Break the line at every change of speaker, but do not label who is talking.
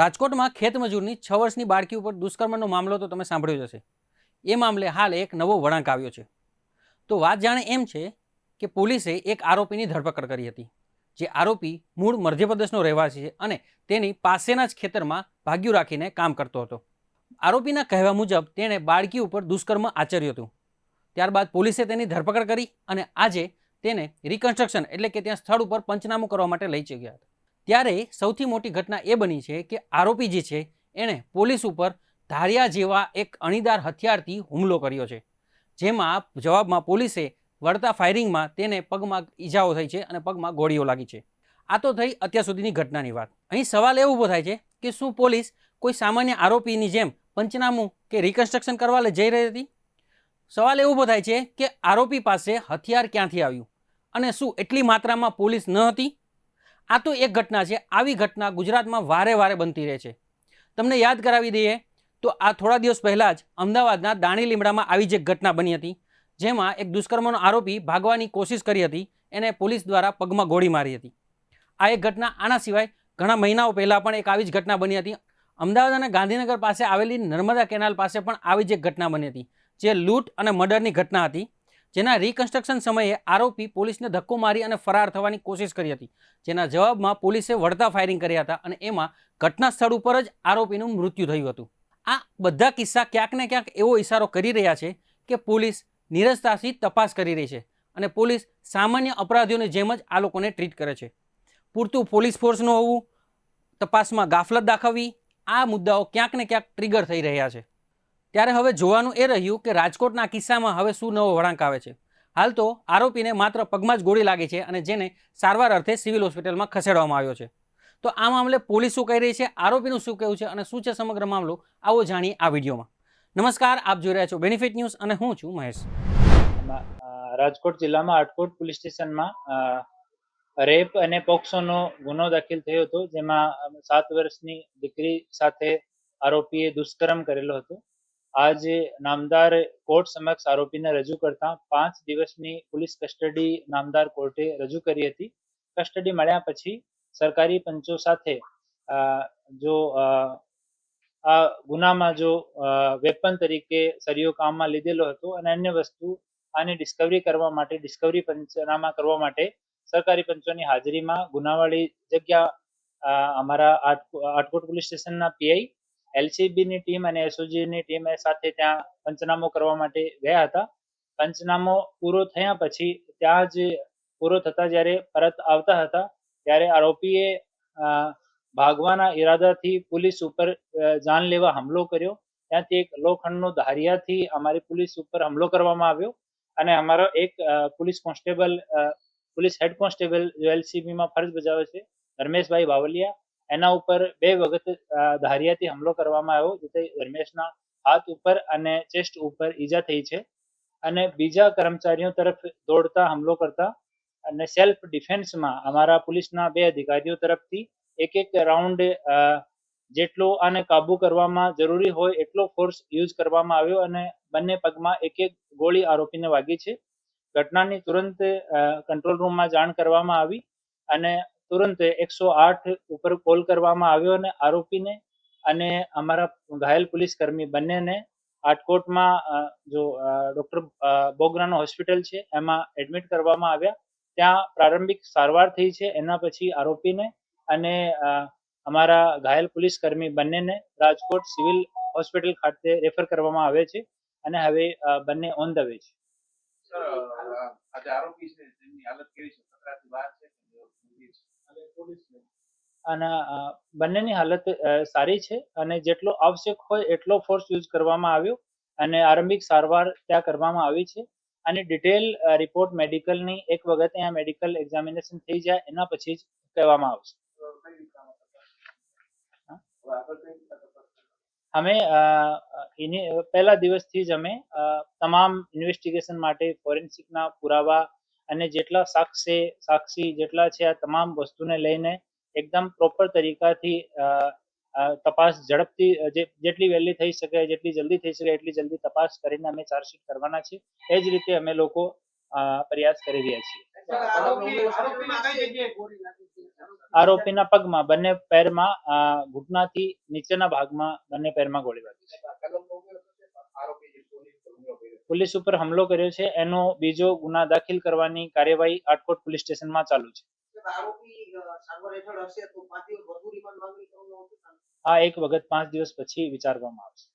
રાજકોટમાં ખેતમજૂરની છ વર્ષની બાળકી ઉપર દુષ્કર્મનો મામલો તો તમે સાંભળ્યો જ હશે. એ મામલે હાલ એક નવો વળાંક આવ્યો છે. તો વાત જાણે એમ છે કે પોલીસે એક આરોપીની ધરપકડ કરી હતી. જે આરોપી મૂળ મધ્યપ્રદેશનો રહેવાસી છે અને તેની પાસેના જ ખેતરમાં ભાગ્યું રાખીને કામ કરતો હતો. આરોપીના કહેવા મુજબ તેણે બાળકી ઉપર દુષ્કર્મ આચર્યું હતું. ત્યારબાદ પોલીસે તેની ધરપકડ કરી અને આજે તેને રિકન્સ્ટ્રક્શન એટલે કે ત્યાં સ્થળ ઉપર પંચનામું કરવા માટે લઈ ગયા હતા. ત્યારે સૌથી મોટી ઘટના એ બની છે કે આરોપી જે છે, એણે પોલીસ ઉપર ધારિયા જેવા એક અણીદાર હથિયારથી હુમલો કર્યો છે, જેમાં જવાબમાં પોલીસે વળતા ફાયરિંગમાં તેને પગમાં ઈજાઓ થઈ છે અને પગમાં ગોળીઓ લાગી છે. આ તો થઈ અત્યાર સુધીની ઘટનાની વાત. અહીં સવાલ એવો ઊભો થાય છે કે શું પોલીસ કોઈ સામાન્ય આરોપીની જેમ પંચનામું કે રિકન્સ્ટ્રક્શન કરવા જઈ રહી હતી? સવાલ એવો ઊભો થાય છે કે આરોપી પાસે હથિયાર ક્યાંથી આવ્યું અને શું એટલી માત્રામાં પોલીસ ન હતી? આ તો એક ઘટના છે. આવી ઘટના ગુજરાતમાં વારે વારે બનતી રહે છે. તમને યાદ કરાવી દઈએ તો આ થોડા દિવસ પહેલાં જ અમદાવાદના દાણી લીમડામાં આવી જ એક ઘટના બની હતી, જેમાં એક દુષ્કર્મનો આરોપી ભાગવાની કોશિશ કરી હતી, એને પોલીસ દ્વારા પગમાં ગોળી મારી હતી. આ એક ઘટના આના સિવાય ઘણા મહિનાઓ પહેલાં પણ એક આવી જ ઘટના બની હતી. અમદાવાદ અને ગાંધીનગર પાસે આવેલી નર્મદા કેનાલ પાસે પણ આવી જ એક ઘટના બની હતી, જે લૂંટ અને મર્ડરની ઘટના હતી. જેના રિકન્સ્ટ્રક્શન સમયે આરોપી પોલીસને ધક્કો મારી અને ફરાર થવાની કોશિશ કરી હતી. જેના જવાબમાં પોલીસે વળતા ફાયરિંગ કર્યા હતા અને એમાં ઘટના સ્થળ ઉપર જ આરોપીનું મૃત્યુ થયું હતું. આ બધા કિસ્સા ક્યાંક ને ક્યાંક એવો ઇશારો કરી રહ્યા છે કે પોલીસ નિરસતાથી તપાસ કરી રહી છે અને પોલીસ સામાન્ય અપરાધીઓની જેમ જ આ લોકોને ટ્રીટ કરે છે. પૂરતું પોલીસ ફોર્સ ન હોવું, તપાસમાં ગાફલત દાખવવી, આ મુદ્દાઓ ક્યાંક ને ક્યાંક ટ્રિગર થઈ રહ્યા છે. ત્યારે હવે જોવાનું એ રહ્યું કે રાજકોટના કિસ્સામાં હવે શું નવો વળાંક આવે છે. હાલ તો આરોપીને માત્ર પગમાં જ ગોળી લાગી છે અને જેને સારવાર અર્થે સિવિલ હોસ્પિટલમાં ખસેડવામાં આવ્યો છે. તો આ મામલે પોલીસ શું કહી રહી છે, આરોપીનું શું કહેવું છે અને શું છે સમગ્ર મામલો, આવો જાણીએ આ વિડીયોમાં. નમસ્કાર, આપ જોઈ રહ્યા છો બેનિફિટ ન્યૂઝ અને હું છું મહેશ.
રાજકોટ જિલ્લામાં આટકોટ પોલીસ સ્ટેશનમાં રેપ અને પોક્સોનો ગુનો દાખલ થયો હતો, જેમાં સાત વર્ષની દીકરી સાથે આરોપીએ દુષ્કર્મ કરેલો હતો. આજે નામદાર કોર્ટ સમક્ષ આરોપીને રજૂ કરતા પાંચ દિવસની પોલીસ કસ્ટડી નામદાર કોર્ટે રજૂ કરી હતી. કસ્ટડી મળ્યા પછી સરકારી પંચો સાથે જો આ ગુનામાં જો વેપન તરીકે સરિયો કામમાં લીધેલો હતો અને અન્ય વસ્તુ આની ડિસ્કવરી કરવા માટે, ડિસ્કવરી પંચનામા કરવા માટે સરકારી પંચોની હાજરીમાં ગુનાવાળી જગ્યા અમારા આટ- આટકોટ પોલીસ સ્ટેશનના પીઆઈ એલસીબીની ટીમ અને એસઓજીની ટીમ સાથે ત્યાં પંચનામો કરવા માટે ગયા હતા. પંચનામો પૂરો થયા પછી ત્યાં જ પૂરો થતા જ્યારે પરત આવતા હતા, ત્યારે આરોપીએ ભાગવાના ઈરાદાથી પોલીસ ઉપર જાનલેવા હુમલો કર્યો. ત્યાંથી એક લોખંડનો ધારિયાથી અમારી પોલીસ ઉપર હુમલો કરવામાં આવ્યો અને અમારો એક police constable police head constable, જો એલસીબીમાં ફરજ બજાવે છે, ધર્મેશભાઈ બાવલિયા એના ઉપર બે વખત ધારિયાથી હુમલો કરવામાં આવ્યો, જેથી ધર્મેશના હાથ ઉપર અને ચેસ્ટ ઉપર ઈજા થઈ છે. અને બીજા કર્મચારીઓ તરફ દોડતા હુમલો કરતા અને સેલ્ફ ડિફેન્સમાં અમારા પોલીસના બે અધિકારીઓ તરફથી એક એક રાઉન્ડ જેટલો આને કાબુ કરવામાં જરૂરી હોય એટલો ફોર્સ યુઝ કરવામાં આવ્યો અને બંને પગમાં એક એક ગોળી આરોપીને વાગી છે. ઘટનાની તુરંત કંટ્રોલ રૂમમાં જાણ કરવામાં આવી અને તુરંત એકસો આઠ ઉપર કોલ કરવામાં આવ્યો અને આરોપીને અને અમારા ઘાયલ પોલીસ કર્મી બંનેને આટકોટમાં જો ડૉક્ટર બોગરાનો હોસ્પિટલ છે, એમાં એડમિટ કરવામાં આવ્યા. ત્યાં પ્રારંભિક સારવાર થઈ છે, એના પછી આરોપીને અને અમારા ઘાયલ પોલીસ કર્મી બંનેને રાજકોટ સિવિલ હોસ્પિટલ ખાતે રેફર કરવામાં આવે છે અને હવે બંને ઓન ધ વે છે.
આરોપી છે, તેમની હાલત કેવી છે? છે કે ગંભીર છે અને પોલીસ
અને બંનેની હાલત સારી છે અને જેટલો આવશ્યક હોય એટલો ફોર્સ યુઝ કરવામાં આવ્યો અને આરંભિક સારવાર ત્યાં કરવામાં આવી છે અને ડિટેલ રિપોર્ટ મેડિકલની એક વખત અહીંયા મેડિકલ એક્ઝામિનેશન થઈ જાય એના પછી જ કહેવામાં આવશે? અમે પહેલા દિવસથી જ અમે તમામ ઇન્વેસ્ટિગેશન માટે ફોરેન્સિકના પુરાવા અને જેટલા સાક્ષી સાક્ષી જેટલા છે આ તમામ વસ્તુને લઈને એકદમ પ્રોપર તરીકાથી તપાસ ઝડપથી જેટલી વહેલી થઈ શકે, જેટલી જલ્દી થઈ શકે, એટલી જલ્દી તપાસ કરીને અમે ચાર્જશીટ કરવાના છે એ જ રીતે અમે લોકો પ્રયાસ કરી રહ્યા છીએ.
આરોપી આરોપીને
પગમાં બંને પેરમાં ઘૂંટણાથી નીચેના ભાગમાં બંને પેરમાં ગોળી વાગી છે.
પોલીસ
ઉપર હુમલો કર્યો છે. એનો બીજો ગુના દાખલ કરવાની કાર્યવાહી આટકોટ પોલીસ સ્ટેશનમાં ચાલુ છે.
સારવાર હેઠળ હશે તો પાંચ દિવસ વધુ
આ એક વખત પાંચ દિવસ પછી વિચારવામાં આવશે.